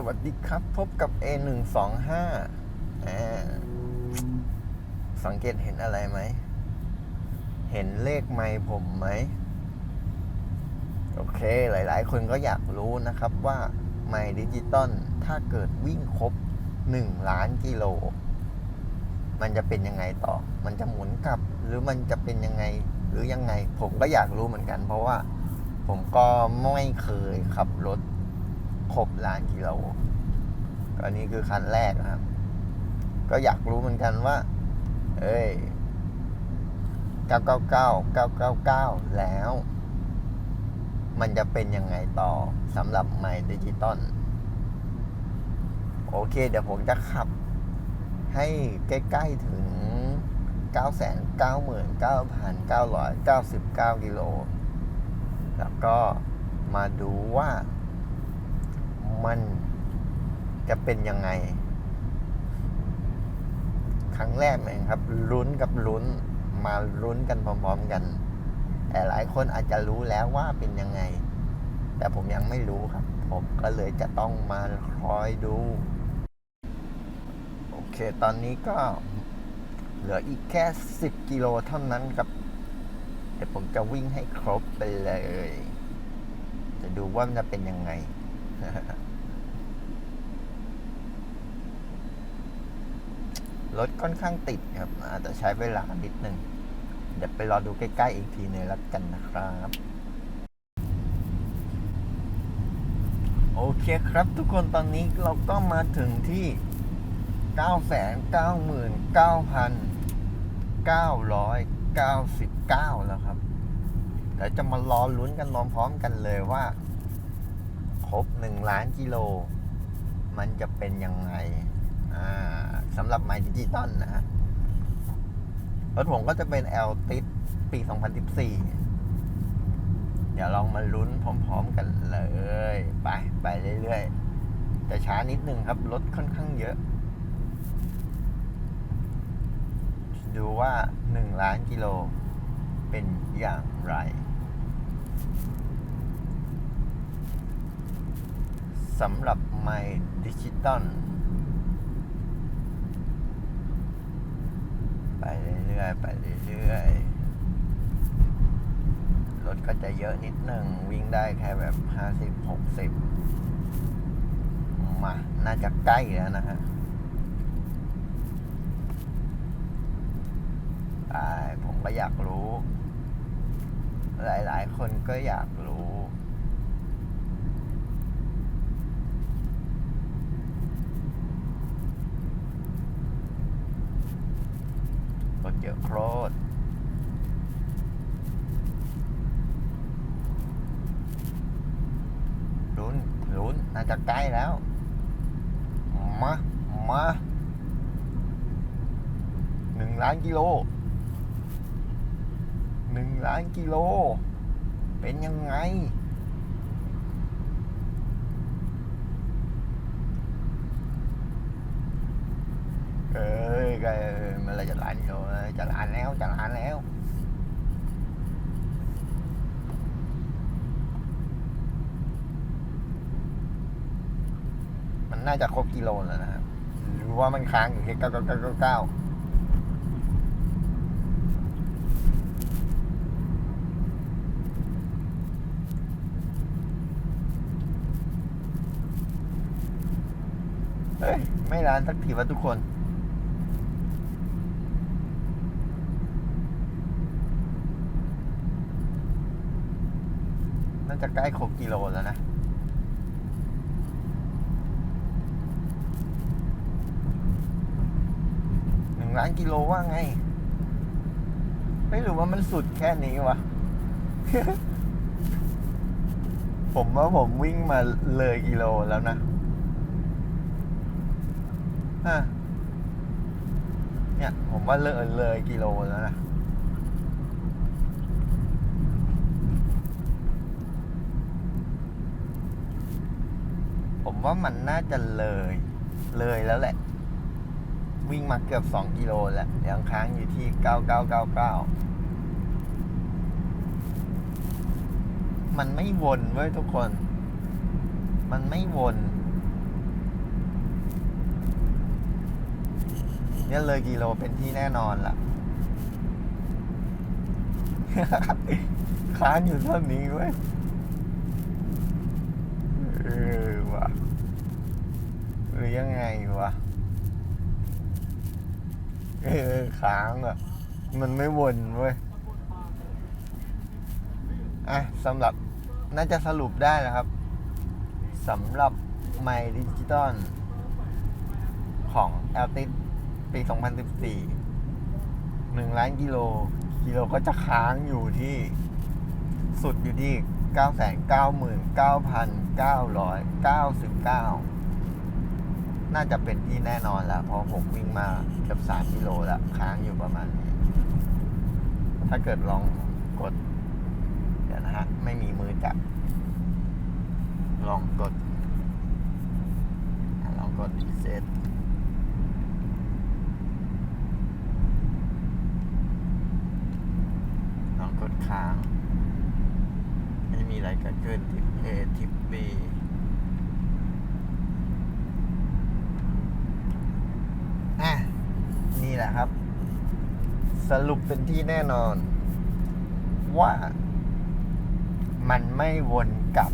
สวัสดีครับ พบกับ A125 อ่าสังเกตเห็นอะไรไหม เห็นเลขไมค์ผมไหม โอเค หลาย ๆ คนก็อยากรู้นะครับว่าไมค์ดิจิตอลถ้าเกิดวิ่งครบ 1 ล้านกิโล มันจะเป็นยังไงต่อ มันจะหมุนกลับ หรือมันจะเป็นยังไง หรือยังไง ผมก็อยากรู้เหมือนกัน เพราะว่าผมก็ไม่เคยขับรถ ครบล้านกิโลก็อันนี้คือคันแรกนะครับ ก็อยากรู้เหมือนกันว่า เอ้ย 999 999 แล้ว มันจะเป็นยังไงต่อสำหรับไมค์ดิจิตอลโอเค เดี๋ยวผมจะขับ ให้ใกล้ ๆ ถึง 999,999 กิโล แล้วก็มาดูว่า มันจะเป็นยังไง ครั้งแรกเองครับลุ้นกับลุ้นมาลุ้นกันพร้อมๆกัน แต่หลายคนอาจจะรู้แล้วว่าเป็นยังไง แต่ผมยังไม่รู้ครับ ผมก็เลยจะต้องมาคอยดู โอเค ตอนนี้ก็เหลืออีกแค่ 10 กิโลเท่านั้นครับ เดี๋ยวผมจะวิ่งให้ครบไปเลย จะดูว่ามันจะเป็นยังไง รถค่อนข้างติดครับ อาจจะใช้เวลานิดนึง เดี๋ยวไปรอดูใกล้ๆอีกทีหนึงแล้วกันนะครับ โอเคครับทุกคนตอนนี้เราก็มาถึงที่ 999,999แล้วครับเดี๋ยวจะมารอลุ้นกันพร้อมๆกันเลยว่า ครบ 1 ล้านกิโล มันจะเป็นยังไงสำหรับไมค์ดิจิตอลนะฮะรถผมก็จะเป็น L ติดปี 2014 เดี๋ยวลองมาลุ้นพร้อมๆกันเลย ไป ไปเรื่อยๆ แต่ช้านิดนึงครับ รถค่อนข้างเยอะ ดูว่า 1 ล้านกิโลเป็นอย่างไร สำหรับไมดิจิตอลไปเรื่อยๆไปเรื่อยๆรถก็จะเยอะนิดหนึ่งวิ่งได้แค่แบบห้าสิบหกสิบมา น่าจะใกล้แล้วนะฮะผมก็อยากรู้ หลายๆ คนก็อยากรู้ รถ เยอะโครตรลุ้นลุ้นน่าจะใกล้แล้ว มา มาหนึ่งล้านกิโลหนึ่งล้านกิโล เป็นยังไง เอ้ยก็เมื่อไรจะลานกิโลจะลานแล้วจะลานแล้วมันน่าจะครบกิโลแล้วนะครับหรือว่ามันค้างอยู่แค่เก้าเก้าเก้าเก้าเก้าเฮ้ย ไม่ร้านสักทีวะทุกคน น่าจะใกล้ครบกิโลแล้วนะ หนึ่งล้านกิโลว่าไง ไม่รู้ว่ามันสุดแค่นี้วะ ผมว่าผมวิ่งมาเลยกิโลแล้วนะฮะเนี่ย ผมว่าเลยเลยกิโลแล้วนะ ว่ามันน่าจะเลย เลยแล้วแหละ วิ่งมาเกือบสองกิโลแล้วยังค้างอยู่ที่เก้าเก้าเก้าเก้ามันไม่วนเว้ยทุกคน มันไม่วนเนี่ยเลยกิโลเป็นที่แน่นอนละ่ะค้างอยู่เท่านี้เว้ย วะเออค้างอะ มันไม่วนเว้ย อะสำหรับน่าจะสรุปได้แล้วครับสำหรับไมดิจิตอลของ a l t i s ปี 2014 1 ล้านกิโล กิโลก็จะค้างอยู่ที่สุดอยู่ที่ 999,999 น่าจะเป็นที่แน่นอนแล้วเพราะผมวิ่งมาเกือบ3กิโลแล้วค้างอยู่ประมาณนี้ ถ้าเกิดลองกด เดี๋ยวนะฮะ ไม่มีมือจับ ลองกด ลองกดเซตลองกดค้าง ไม่มีอะไรเกิดขึ้นทิป A ทิป B อะ นะครับ สรุปเป็นที่แน่นอน ว่ามันไม่วนกลับ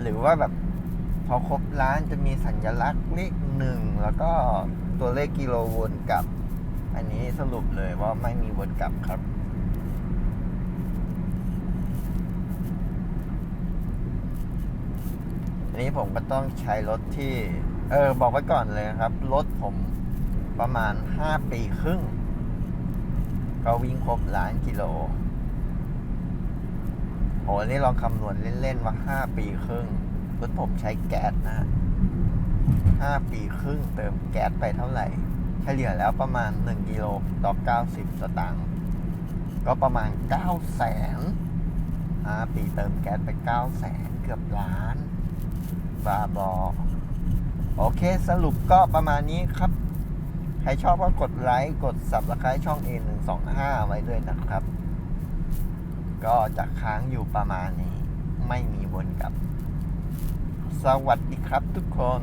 หรือว่าแบบพอครบล้านจะมีสัญลักษณ์เลขหนึ่ง แล้วก็ตัวเลขกิโลวนกลับ อันนี้สรุปเลยว่าไม่มีวนกลับครับอันนี้ผมก็ต้องใช้รถที่ เออ บอกไว้ก่อนเลยครับ รถผมประมาณห้าปีครึ่ง ก็วิ่งครบล้านกิโลโหนี่ลองคำนวณเล่น ๆ ว่าห้าปีครึ่ง รถผมใช้แก๊สนะห้าปีครึ่งเติมแก๊สไปเท่าไหร่ เฉลี่ยแล้วประมาณหนึ่งกิโลต่อเก้าสิบสตางค์ก็ประมาณเก้าแสนห้าปีเติมแก๊สไปเก้าแสนเกือบล้าน บาบอ โอเคสรุปก็ประมาณนี้ครับ ใครชอบก็กดไลค์กด subscribe ช่อง A125 ไว้ด้วยนะครับ ก็จะค้างอยู่ประมาณนี้ ไม่มีวนกลับ สวัสดีครับทุกคน